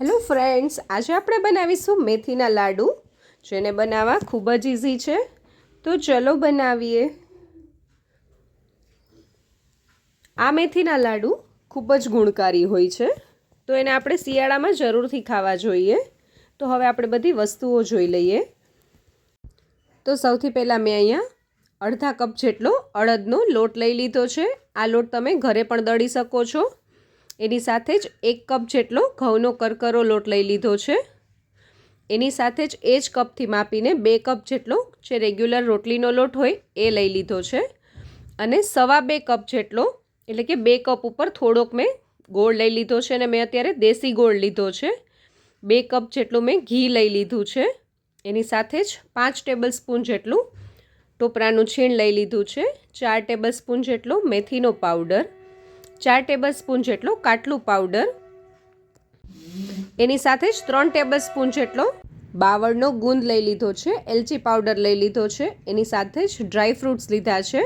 Hello friends, આજે આપણે બનાવીશું મેથીના લાડુ. જેને બનાવવા ખૂબ જ ઇઝી છે. તો ચલો બનાવીએ. આ મેથીના લાડુ ખૂબ જ ગુણકારી હોય છે. તો એને આપણે શિયાળામાં જરૂરથી ખાવા જોઈએ. તો હવે આપણે બધી વસ્તુઓ જોઈ લઈએ. તો સૌથી પહેલાં મેં અહીંયા અડધા કપ જેટલો અડદનો લોટ લઈ લીધો છે. આ લોટ તમે ઘરે પણ દળી શકો છો. એની સાથે જ એક કપ જેટલો ઘઉંનો કરકરો લોટ લઈ લીધો છે. એની સાથે જ એ જ કપથી માપીને બે કપ જેટલો જે રેગ્યુલર રોટલીનો લોટ હોય એ લઈ લીધો છે. અને સવા બે કપ જેટલો, એટલે કે બે કપ ઉપર થોડોક મેં ગોળ લઈ લીધો છે અને મેં અત્યારે દેશી ગોળ લીધો છે. બે કપ જેટલું મેં ઘી લઈ લીધું છે. એની સાથે જ પાંચ ટેબલ સ્પૂન જેટલું ટોપરાનું છીણ લઈ લીધું છે. ચાર ટેબલ સ્પૂન જેટલો મેથીનો પાવડર. ચાર ટેબલ સ્પૂન જેટલો કાટલું પાવડર એની સાથે જ ત્રણ ટેબલ સ્પૂન જેટલો બાવળનો ગુંદ લઈ લીધો છે, એલચી પાવડર લઈ લીધો છે, એની સાથે જ ડ્રાય ફ્રૂટ્સ લીધા છે.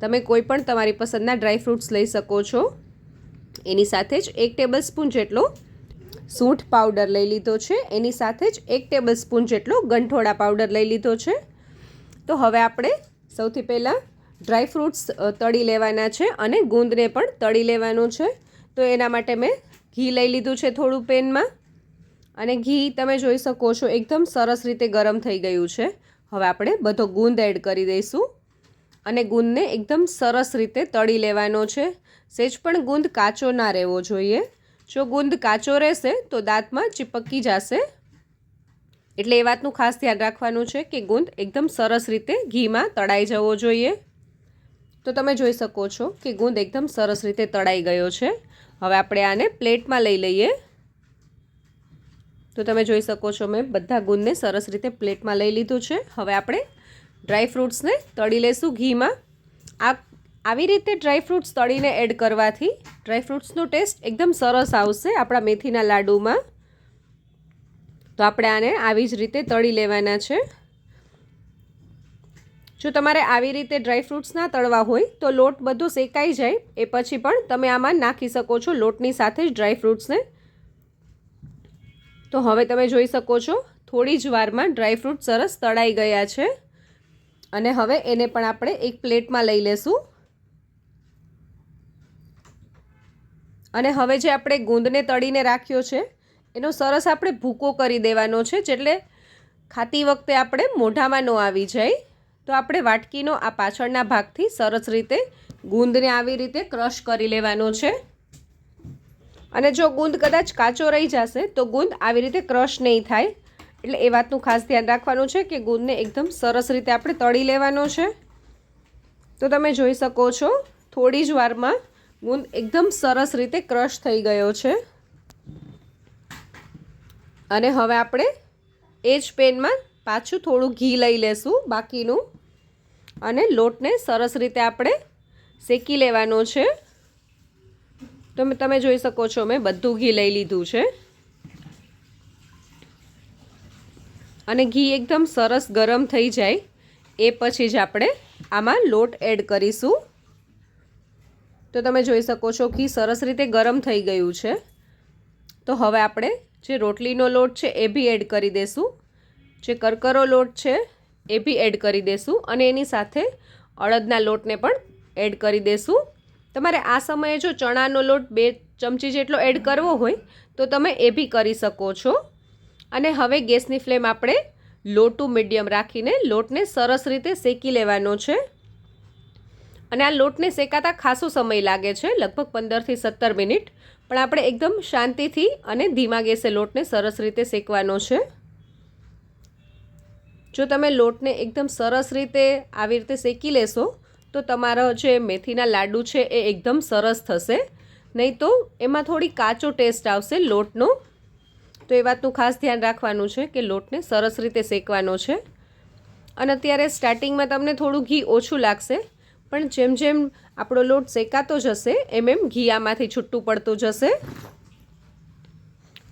તમે કોઈ પણ તમારી પસંદના ડ્રાય ફ્રૂટ્સ લઈ શકો છો. એની સાથે જ એક ટેબલ સ્પૂન જેટલો સૂંઠ પાવડર લઈ લીધો છે, એની સાથે જ એક ટેબલ સ્પૂન જેટલો ગંઠોડા પાવડર લઈ લીધો છે. તો હવે આપણે સૌથી પહેલાં ડ્રાય ફ્રૂટ્સ તળી લેવાના છે અને ગુંદને પણ તળી લેવાનું છે. તો એના માટે મેં ઘી લઈ લીધું છે થોડું પેનમાં. અને ઘી તમે જોઈ શકો છો, એકદમ સરસ રીતે ગરમ થઈ ગયું છે. હવે આપણે બધો ગુંદ એડ કરી દઈશું. અને ગુંદને એકદમ સરસ રીતે તળી લેવાનો છે. સેજ પણ ગુંદ કાચો ના રહેવો જોઈએ. જો ગુંદ કાચો રહેશે, તો દાંતમાં ચીપકી જશે. એટલે એ વાતનું ખાસ ધ્યાન રાખવાનું છે કે ગુંદ એકદમ સરસ રીતે ઘીમાં તળાઈ જવો જોઈએ. તો તમે જોઈ શકો છો કે ગુંદ એકદમ સરસ રીતે તળાઈ ગયો છે. હવે આપણે આને પ્લેટમાં લઈ લઈએ. તો તમે જોઈ શકો છો મેં બધા ગુંદને સરસ રીતે પ્લેટમાં લઈ લીધું છે. હવે આપણે ડ્રાય ફ્રૂટ્સને તળી લઈશું ઘીમાં. આ આવી રીતે ડ્રાય ફ્રૂટ્સ તળીને એડ કરવાથી ડ્રાય ફ્રૂટ્સનો ટેસ્ટ એકદમ સરસ આવશે આપણા મેથીના લાડુમાં. તો આપણે આને આવી જ રીતે તળી લેવાના છે. જો તમારે આવી રીતે ડ્રાય ફ્રૂટ્સ ના તળવા હોય, તો લોટ બધું શેકાઈ જાય. એ પછી પણ તમે આમાં નાખી શકો છો લોટની સાથે જ ડ્રાય ફ્રૂટ્સને. તો હવે તમે જોઈ શકો છો, થોડી જ વારમાં ડ્રાય ફ્રૂટ સરસ તળાઈ ગયા છે. અને હવે એને પણ આપણે એક પ્લેટમાં લઈ લેશું. અને હવે જે આપણે ગુંદને તળીને રાખ્યો છે, એનો સરસ આપણે ભૂકો કરી દેવાનો છે, જેટલે ખાતી વખતે આપણે મોઢામાં ન આવી જાય. તો આપણે વાટકીનો આ પાછળના ભાગથી સરસ રીતે ગુંદને આવી રીતે ક્રશ કરી લેવાનો છે. અને જો ગુંદ કદાચ કાચો રહી જશે, તો ગુંદ આવી રીતે ક્રશ નહીં થાય. એટલે એ વાતનું ખાસ ધ્યાન રાખવાનું છે કે ગુંદને એકદમ સરસ રીતે આપણે તળી લેવાનો છે. તો તમે જોઈ શકો છો, થોડી જ વારમાં ગુંદ એકદમ સરસ રીતે ક્રશ થઈ ગયો છે. અને હવે આપણે એ જ પેનમાં પાછું થોડું ઘી લઈ લેશું બાકીનું. અને લોટને સરસ રીતે આપણે શેકી લેવાનો છે. તો તમે જોઈ શકો છો, મેં બધું ઘી લઈ લીધું છે. અને ઘી એકદમ સરસ ગરમ થઈ જાય. એ પછી જ આપણે આમાં લોટ એડ કરીશું. તો તમે જોઈ શકો છો, ઘી સરસ રીતે ગરમ થઈ ગયું છે. તો હવે આપણે જે રોટલીનો લોટ છે એ બી એડ કરી દઈશું જે કરકરો લોટ છે એ બી એડ કરી દેશું અને એની સાથે અડદના લોટને પણ એડ કરી દેશું. તમારે આ સમયે જો ચણાનો લોટ બે ચમચી જેટલો એડ કરવો હોય, તો તમે એ બી કરી શકો છો. અને હવે ગેસની ફ્લેમ આપણે લો ટુ મીડિયમ રાખીને લોટને સરસ રીતે શેકી લેવાનો છે. અને આ લોટને શેકાતા ખાસો સમય લાગે છે, લગભગ પંદરથી સત્તર મિનિટ. પણ આપણે એકદમ શાંતિથી અને ધીમા ગેસે લોટને સરસ રીતે શેકવાનો છે. જો તમે લોટને એકદમ સરસ રીતે આવી રીતે શેકી લેશો, તો તમારો જે મેથીના લાડુ છે એ એકદમ સરસ થશે. નહીં તો એમાં થોડી કાચો ટેસ્ટ આવશે લોટનો. તો એ વાતનું ખાસ ધ્યાન રાખવાનું છે કે લોટને સરસ રીતે શેકવાનો છે. અને અત્યારે સ્ટાર્ટિંગમાં તમને થોડું ઘી ઓછું લાગશે, પણ જેમ જેમ આપણો લોટ શેકાતો જશે, એમ એમ ઘી આમાંથી છૂટું પડતું જશે.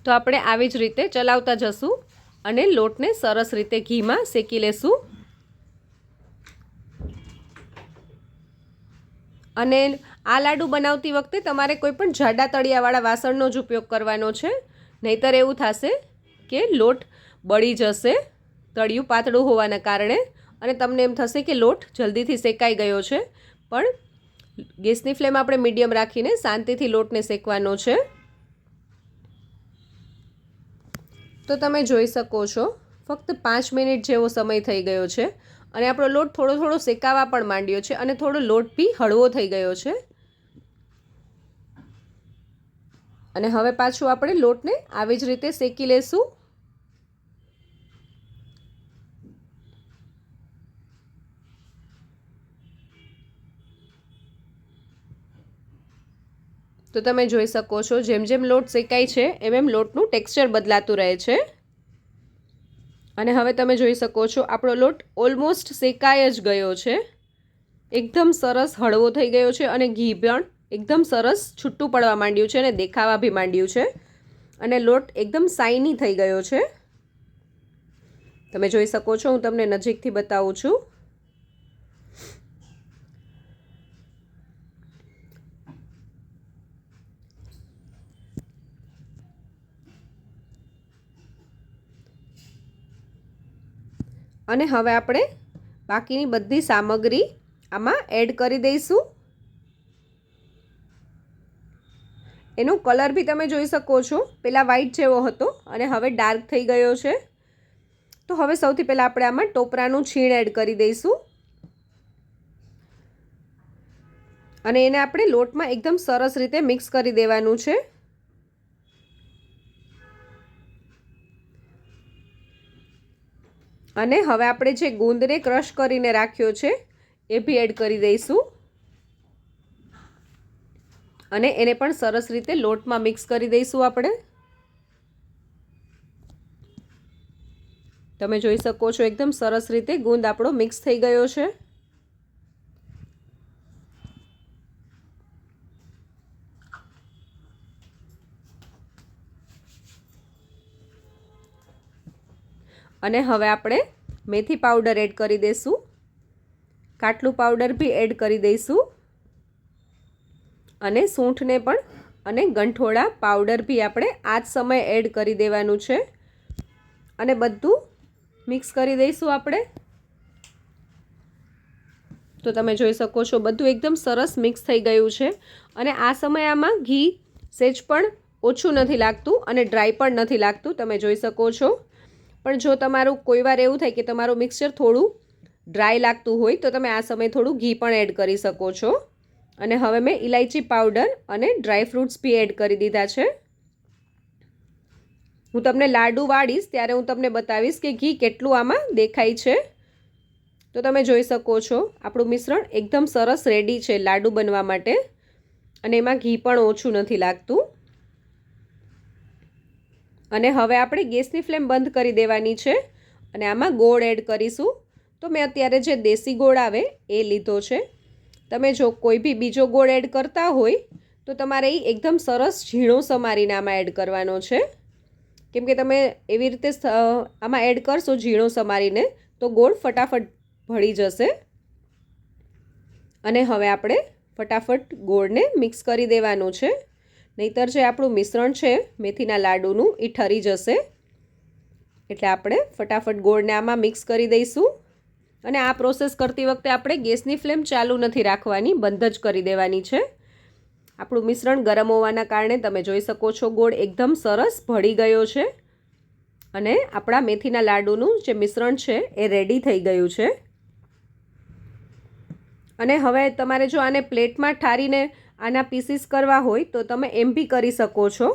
તો આપણે આવી જ રીતે ચલાવતા જશું. અને લોટને સરસ રીતે ઘીમાં શેકી લેશું. અને આ લાડુ બનાવતી વખતે તમારે કોઈ પણ જાડા તળિયાવાળા વાસણનો જ ઉપયોગ કરવાનો છે. નહીતર એવું થશે કે લોટ બળી જશે, તળિયું પાતળું હોવાના કારણે. અને તમને એમ થશે કે લોટ જલ્દીથી શેકાઈ ગયો છે. પણ ગેસની ફ્લેમ આપણે મીડિયમ રાખીને શાંતિથી લોટને શેકવાનો છે. તો તમે જોઈ શકો છો, ફક્ત પાંચ મિનિટ જેવો સમય થઈ ગયો છે અને આપણો લોટ થોડો થોડો શેકાવા પણ માંડ્યો છે અને થોડો લોટ બી હળવો થઈ ગયો છે. અને હવે પાછું આપણે લોટને આવી જ રીતે શેકી લેશું. તો તમે જોઈ શકો છો, જેમ જેમ લોટ શેકાય છે, એમ એમ લોટનું ટેક્સચર બદલાતું રહે છે. અને હવે તમે જોઈ શકો છો, આપણો લોટ ઓલમોસ્ટ શેકાય જ ગયો છે. એકદમ સરસ હળવો થઈ ગયો છે અને ઘી પણ એકદમ સરસ છૂટું પડવા માંડ્યું છે અને દેખાવા બી માંડ્યું છે. અને લોટ એકદમ સાઇની થઈ ગયો છે. તમે જોઈ શકો છો, હું તમને નજીકથી બતાવું છું. અને હવે આપણે બાકીની બધી સામગ્રી આમાં એડ કરી દઈશું. એનો કલર બી તમે જોઈ શકો છો. પહેલાં વ્હાઈટ જેવો હતો અને હવે ડાર્ક થઈ ગયો છે. તો હવે સૌથી પહેલાં આપણે આમાં ટોપરાનું છીણ એડ કરી દઈશું. અને એને આપણે લોટમાં એકદમ સરસ રીતે મિક્સ કરી દેવાનું છે. અને હવે આપણે જે ગુંદને ક્રશ કરીને રાખ્યો છે, એ બી એડ કરી દઈશું. અને એને પણ સરસ રીતે લોટમાં મિક્સ કરી દઈશું આપણે. તમે જોઈ શકો છો, એકદમ સરસ રીતે ગુંદ આપણો મિક્સ થઈ ગયો છે. અને હવે આપણે મેથી પાવડર એડ કરી દઈશું. કાટલું પાવડર બી એડ કરી દઈશું. અને સૂંઠને પણ અને ગંઠોળા પાવડર બી આપણે આ જ સમયે એડ કરી દેવાનું છે. અને બધું મિક્સ કરી દઈશું આપણે. તો તમે જોઈ શકો છો બધું એકદમ સરસ મિક્સ થઈ ગયું છે. અને આ સમયે આમાં ઘી, સેજ પણ ઓછું નથી લાગતું અને ડ્રાય પણ નથી લાગતું. તમે જોઈ શકો છો. પણ જો તમારું કોઈ વાર એવું થાય કે તમારું મિક્સચર થોડું ડ્રાય લાગતું હોય, તો તમે આ સમયે થોડું ઘી પણ એડ કરી શકો છો. અને હવે મેં ઇલાયચી પાવડર અને ડ્રાય ફ્રૂટ્સ બી એડ કરી દીધા છે. હું તમને લાડુ વાળીશ, ત્યારે હું તમને બતાવીશ કે ઘી કેટલું આમાં દેખાય છે. તો તમે જોઈ શકો છો, આપણું મિશ્રણ એકદમ સરસ રેડી છે લાડુ બનવા માટે. અને એમાં ઘી પણ ઓછું નથી લાગતું. અને હવે આપણે ગેસની ફ્લેમ બંધ કરી દેવાની છે અને આમાં ગોળ એડ કરીશું. તો મેં અત્યારે જે દેશી ગોળ આવે એ લીધો છે. તમે જો કોઈ બી બીજો ગોળ એડ કરતા હોય, તો તમારે એ એકદમ સરસ ઝીણો સમારીને આમાં એડ કરવાનો છે. કેમ કે તમે એવી રીતે આમાં એડ કરશો ઝીણો સમારીને, તો ગોળ ફટાફટ ભળી જશે. અને હવે આપણે ફટાફટ ગોળને મિક્સ કરી દેવાનું છે. નહીતર જે આપણું મિશ્રણ છે, મેથીના લાડુનું એ ઠરી જશે. એટલે આપણે ફટાફટ ગોળને આમાં મિક્સ કરી દઈશું. અને આ પ્રોસેસ કરતી વખતે આપણે ગેસની ફ્લેમ ચાલુ નથી રાખવાની, બંધ જ કરી દેવાની છે. આપણું મિશ્રણ ગરમ હોવાના કારણે તમે જોઈ શકો છો ગોળ એકદમ સરસ ભળી ગયો છે. અને આપણા મેથીના લાડુનું જે મિશ્રણ છે, એ રેડી થઈ ગયું છે. અને હવે તમારે જો આને પ્લેટમાં ઠારીને આના પીસીસ કરવા હોય તો તમે એમ બી કરી શકો છો.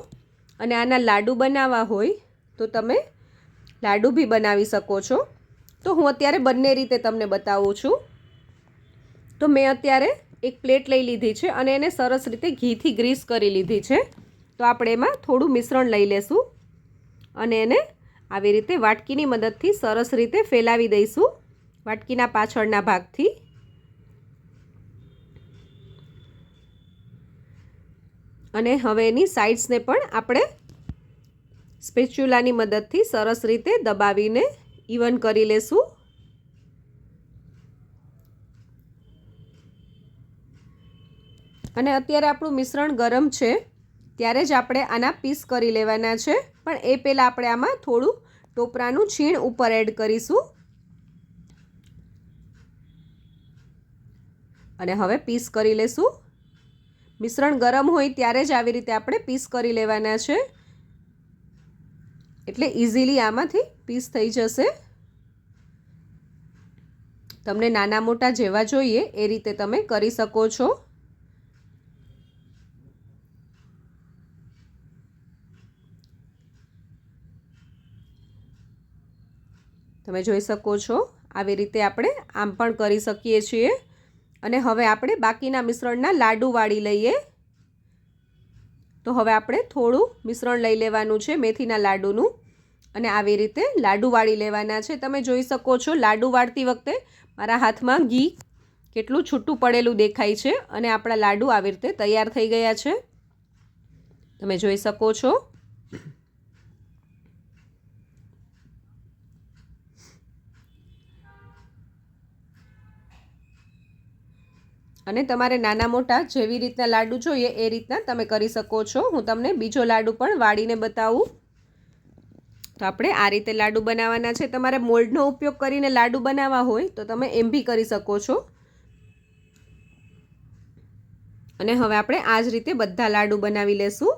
અને આના લાડુ બનાવવા હોય તો તમે લાડુ બી બનાવી શકો છો. તો હું અત્યારે બંને રીતે તમને બતાવું છું. તો મેં અત્યારે એક પ્લેટ લઈ લીધી છે અને એને સરસ રીતે ઘીથી ગ્રીસ કરી લીધી છે. તો આપણે એમાં થોડું મિશ્રણ લઈ લેશું અને એને આવી રીતે વાટકીની મદદથી સરસ રીતે ફેલાવી દઈશું. વાટકીના પાછળના ભાગથી. અને હવે એની સાઇડ્સને પણ આપણે સ્પેચ્યુલાની મદદથી સરસ રીતે દબાવીને ઇવન કરી લેશું. અને અત્યારે આપણું મિશ્રણ ગરમ છે, ત્યારે જ આપણે આના પીસ કરી લેવાના છે. પણ એ પહેલાં આપણે આમાં થોડું ટોપરાનું છીણ ઉપર એડ કરીશું. અને હવે પીસ કરી લેશું. મિશ્રણ ગરમ હોય ત્યારે જ આવી રીતે આપણે પીસ કરી લેવાના છે. એટલે ઇઝીલી આમાંથી પીસ થઈ જશે. તમને નાના મોટા જેવા જોઈએ એ રીતે તમે કરી શકો છો. તમે જોઈ શકો છો, આવી રીતે આપણે આમ પણ કરી શકીએ છીએ. અને હવે આપણે બાકીના મિશ્રણના લાડુ વાળી લઈએ. તો હવે આપણે થોડું મિશ્રણ લઈ લેવાનું છે મેથીના લાડુનું. અને આવી રીતે લાડુ વાળી લેવાના છે. તમે જોઈ શકો છો લાડુ વાળતી વખતે મારા હાથમાં ઘી કેટલું છૂટું પડેલું દેખાય છે. અને આપણા લાડુ આવી રીતે તૈયાર થઈ ગયા છે. તમે જોઈ શકો છો. અને તમારે નાના મોટા જેવી રીતના લાડુ જોઈએ એ રીતના તમે કરી શકો છો. હું તમને બીજો લાડુ પણ વાળીને બતાવું. તો આપણે આ રીતે લાડુ બનાવવાના છે. તમારે મોલ્ડનો ઉપયોગ કરીને લાડુ બનાવવા હોય તો તમે એમ બી કરી શકો છો. અને હવે આપણે આ જ રીતે બધા લાડુ બનાવી લેશું.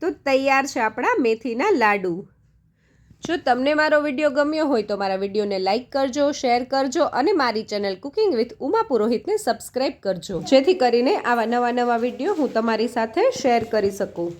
તો તૈયાર છે આપણા મેથીના લાડુ. જો તમને મારો વીડિયો ગમ્યો હોય તો મારા વિડીયોને લાઇક કરજો, શેર કરજો અને મારી ચેનલ કુકિંગ વિથ ઉમા પુરોહિતને સબસ્ક્રાઈબ કરજો. જેથી કરીને આવા નવા નવા વીડિયો હું તમારી સાથે શેર કરી શકું.